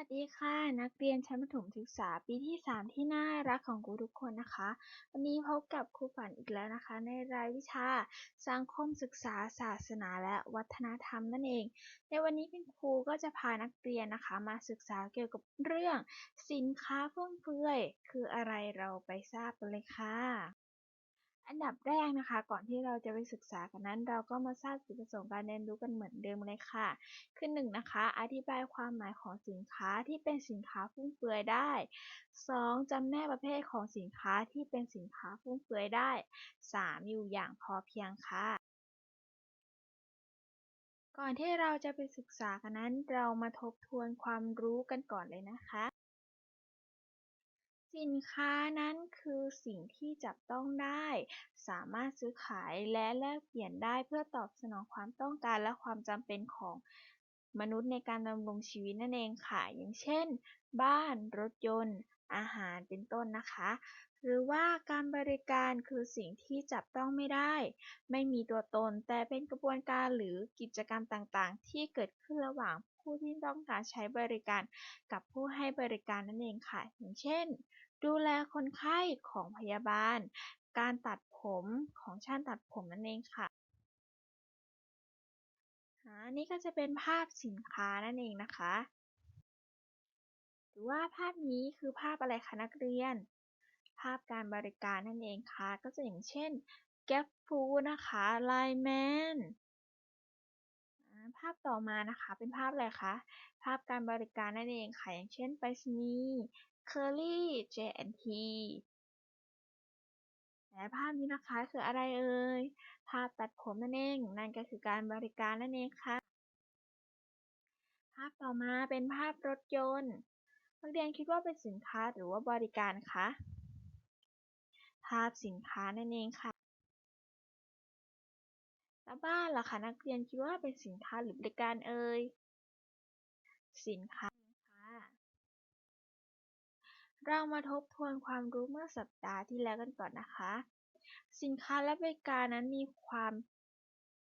วัสดีค่ะ นักเรียนชั้นประถมศึกษาปีที่ 3 ที่น่ารักของครูทุกคนนะคะ วันนี้พบกับครูฝันอีกแล้วนะคะ ในรายวิชา สังคมศึกษาศาสนาและวัฒนธรรมนั่นเอง ในวันนี้เป็นครูก็จะพานักเรียนนะคะ มาศึกษาเกี่ยวกับเรื่องสินค้าฟุ่มเฟือยคืออะไรเราไปทราบกันเลยค่ะ อันดับแรกนะคะ ก่อนที่เราจะไปศึกษากันนั้น เราก็มาทราบจุดประสงค์การเรียนรู้กันเหมือนเดิมเลยค่ะ คือ1นนะคะ อธิบายความหมายของสินค้าที่เป็นสินค้าฟุ่มเฟือยได้ 2. จำแนกประเภทของสินค้าที่เป็นสินค้าฟุ่มเฟือยได้ 3. อยู่อย่างพอเพียงค่ะก่อนที่เราจะไปศึกษากันนั้น เรามาทบทวนความรู้กันก่อนเลยนะคะ สินค้านั้นคือสิ่งที่จับต้องได้ สามารถซื้อขายและแลกเปลี่ยนได้เพื่อตอบสนองความต้องการและความจำเป็นของมนุษย์ในการดำรงชีวิตนั่นเองค่ะ อย่างเช่น บ้าน รถยนต์ อาหาร เป็นต้นนะคะ หรือว่าการบริการคือสิ่งที่จับต้องไม่ได้ ไม่มีตัวตน แต่เป็นกระบวนการหรือกิจกรรมต่างๆ ที่เกิดขึ้นระหว่างผู้ที่ต้องการใช้บริการกับผู้ให้บริการนั่นเองค่ะ อย่างเช่น ดูแลคนไข้ของพยาบาล การตัดผมของช่างตัดผมนั่นเองค่ะอันนี้ก็จะเป็นภาพสินค้านั่นเองนะคะ หรือว่าภาพนี้คือภาพอะไรคะนักเรียน ภาพการบริการนั่นเองค่ะ ก็จะอย่างเช่น Gap Food นะคะ Line Man ภาพต่อมานะคะ เป็นภาพอะไรคะ ภาพการบริการนั่นเองค่ะ อย่างเช่นไปรษณีย์ Curly J&T และภาพนี้นะคะคืออะไรเอ่ย ภาพตัดผมนั่นเอง นั่นก็คือการบริการนั่นเองค่ะ ภาพต่อมาเป็นภาพรถยนต์ นักเรียนคิดว่าเป็นสินค้าหรือว่าบริการคะ ภาพสินค้านั่นเองค่ะแล้วบ้านล่ะคะนักเรียนคิดว่าเป็นสินค้าหรือบริการเอ่ย สินค้า เรามาทบทวนความรู้เมื่อสัปดาห์ที่แล้วกันก่อนนะคะ สินค้าและบริการนั้นมีความ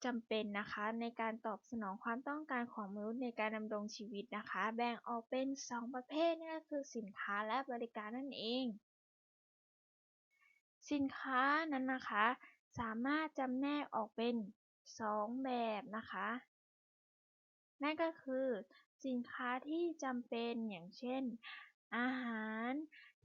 จำเป็นนะคะ ในการตอบสนองความต้องการของมนุษย์ในการดำรงชีวิตนะคะ แบ่งออกเป็น 2 ประเภทนั่นก็คือสินค้าและบริการนั่นเอง สินค้านั้นนะคะ สามารถจำแนกออกเป็น 2 แบบนะคะ นั่นก็คือ สินค้าที่จำเป็นอย่างเช่น อาหาร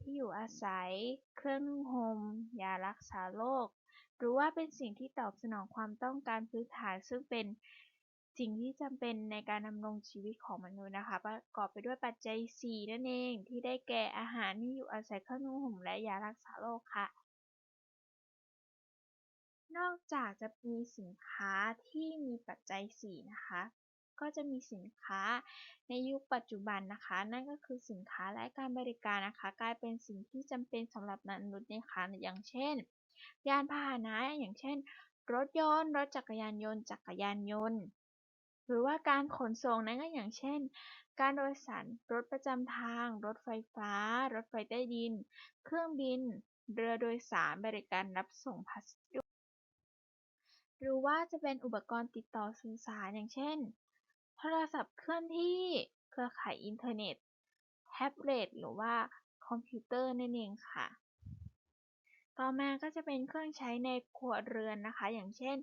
ที่อยู่อาศัย เครื่องนุ่งห่ม ยารักษาโรค หรือว่าเป็นสิ่งที่ตอบสนองความต้องการพื้นฐานซึ่งเป็นสิ่งที่จำเป็นในการดำรงชีวิตของมนุษย์นะคะ ประกอบไปด้วยปัจจัย 4 นั่นเอง ที่ได้แก่อาหารที่อยู่อาศัยเครื่องนุ่งห่มและยารักษาโรคค่ะ นอกจากจะมีสินค้าที่มีปัจจัย 4 นะคะ ก็จะมีสินค้าในยุคปัจจุบันนะคะ นั่นก็คือสินค้าและการบริการนะคะ กลายเป็นสิ่งที่จำเป็นสำหรับมนุษย์นะคะอย่างเช่น ยานพาหนะอย่างเช่น รถยนต์ รถจักรยานยนต์ จักรยานยนต์ หรือว่าการขนส่งนั้นก็อย่างเช่น การโดยสารรถประจำทาง รถไฟฟ้า รถไฟใต้ดิน เครื่องบิน เรือโดยสารบริการรับส่งพัสดุหรือว่าจะเป็นอุปกรณ์ติดต่อสื่อสารอย่างเช่น โทรศัพท์เคลื่อนที่ เครือข่ายอินเทอร์เน็ต แท็บเล็ต หรือว่าคอมพิวเตอร์นั่นเองค่ะ ต่อมาก็จะเป็นเครื่องใช้ในครัวเรือนนะคะ อย่างเช่น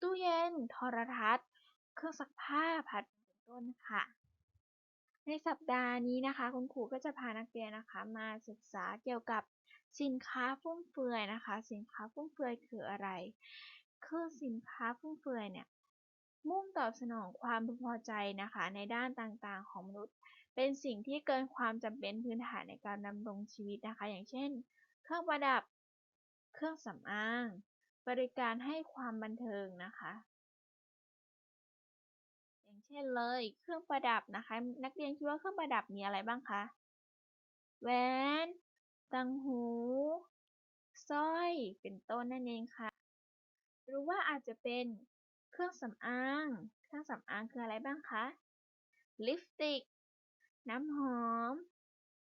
ตู้เย็น โทรทัศน์ เครื่องซักผ้า พัดเป็นต้นค่ะ ในสัปดาห์นี้นะคะ คุณครูก็จะพานักเรียนนะคะ มาศึกษาเกี่ยวกับสินค้าฟุ่มเฟือยนะคะ สินค้าฟุ่มเฟือยคืออะไร คือสินค้าฟุ่มเฟือยเนี่ย มุ่งตอบสนองความพึงพอใจนะคะในด้านต่างๆ ของมนุษย์ เป็นสิ่งที่เกินความจำเป็นพื้นฐานในการดำรงชีวิตนะคะ อย่างเช่น เครื่องประดับ เครื่องสำอาง บริการให้ความบันเทิงนะคะ อย่างเช่นเลย เครื่องประดับนะคะ นักเรียนคิดว่าเครื่องประดับมีอะไรบ้างคะแหวนต่างหูสร้อยเป็นต้นนั่นเองค่ะ หรือว่าอาจจะเป็น เครื่องสำอาง เครื่องสำอางคืออะไรบ้างคะ ลิปสติก น้ำหอม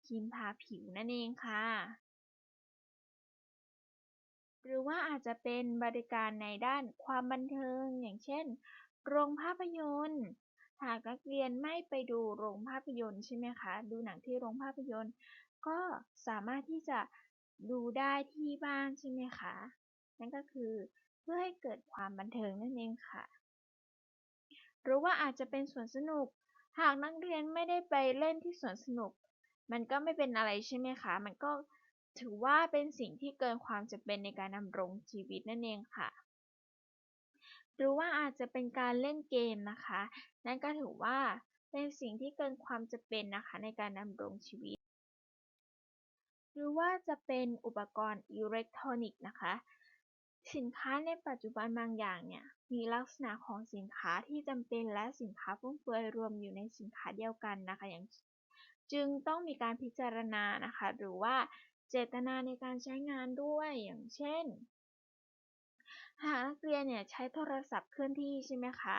ครีมทาผิวนั่นเองค่ะ หรือว่าอาจจะเป็นบริการในด้านความบันเทิง อย่างเช่น โรงภาพยนตร์ หากนักเรียนไม่ไปดูโรงภาพยนตร์ใช่ไหมคะ ดูหนังที่โรงภาพยนตร์ ก็สามารถที่จะดูได้ที่บ้านใช่ไหมคะ นั่นก็คือ เพื่อให้เกิดความบันเทิงนั่นเองค่ะ หรือว่าอาจจะเป็นสวนสนุก หากนักเรียนไม่ได้ไปเล่นที่สวนสนุก มันก็ไม่เป็นอะไรใช่ไหมคะ มันก็ถือว่าเป็นสิ่งที่เกินความจำเป็นในการดำรงชีวิตนั่นเองค่ะ หรือว่าอาจจะเป็นการเล่นเกมนะคะ นั่นก็ถือว่าเป็นสิ่งที่เกินความจำเป็นนะคะในการดำรงชีวิต หรือว่าจะเป็นอุปกรณ์อิเล็กทรอนิกส์นะคะ สินค้าในปัจจุบันบางอย่างเนี่ยมีลักษณะของสินค้าที่จำเป็นและสินค้าฟุ่มเฟือยรวมอยู่ในสินค้าเดียวกันนะคะ อย่าง จึงต้องมีการพิจารณานะคะ หรือว่าเจตนาในการใช้งานด้วยอย่างเช่น หากนักเรียนเนี่ยใช้โทรศัพท์เคลื่อนที่ใช่ไหมคะ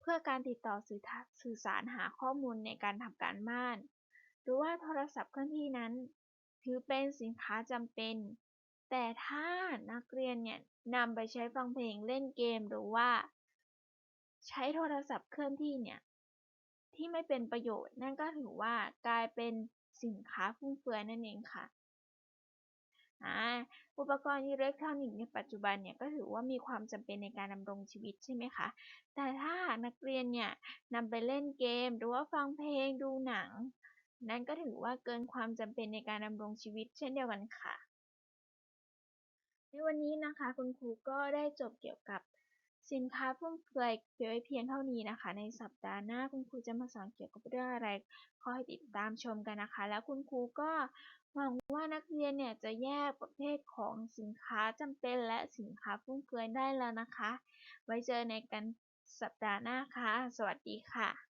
เพื่อการติดต่อสื่อสารหาข้อมูลในการทำการบ้าน หรือว่าโทรศัพท์เคลื่อนที่นั้น ถือเป็นสินค้าจำเป็น แต่ถ้านักเรียนเนี่ยนำไปใช้ฟังเพลงเล่นเกมหรือว่า ใช้โทรศัพท์เคลื่อนที่เนี่ย ที่ไม่เป็นประโยชน์นั่นก็ถือว่ากลายเป็นสินค้าฟุ่มเฟือยนั่นเองค่ะอุปกรณ์อิเล็กทรอนิกส์ในปัจจุบันเนี่ยก็ถือว่ามีความจำเป็นในการดำรงชีวิตใช่ไหมคะ แต่ถ้านักเรียนเนี่ยนำไปเล่นเกม หรือว่าฟังเพลงดูหนัง นั่นก็ถือว่าเกินความจำเป็นในการดำรงชีวิตเช่นเดียวกันค่ะ ในวันนี้นะคะคุณครูก็ได้จบเกี่ยวกับสินค้าฟุ่มเฟือยเพียงเพียงเท่านี้นะคะ ในสัปดาห์หน้าคุณครูจะมาสอนเกี่ยวกับเรื่องอะไรขอให้ติดตามชมกันนะคะ แล้วคุณครูก็หวังว่านักเรียนเนี่ยจะแยกประเภทของสินค้าจำเป็นและสินค้าฟุ่มเฟือยได้แล้วนะคะ ไว้เจอในกันสัปดาห์หน้าค่ะ สวัสดีค่ะ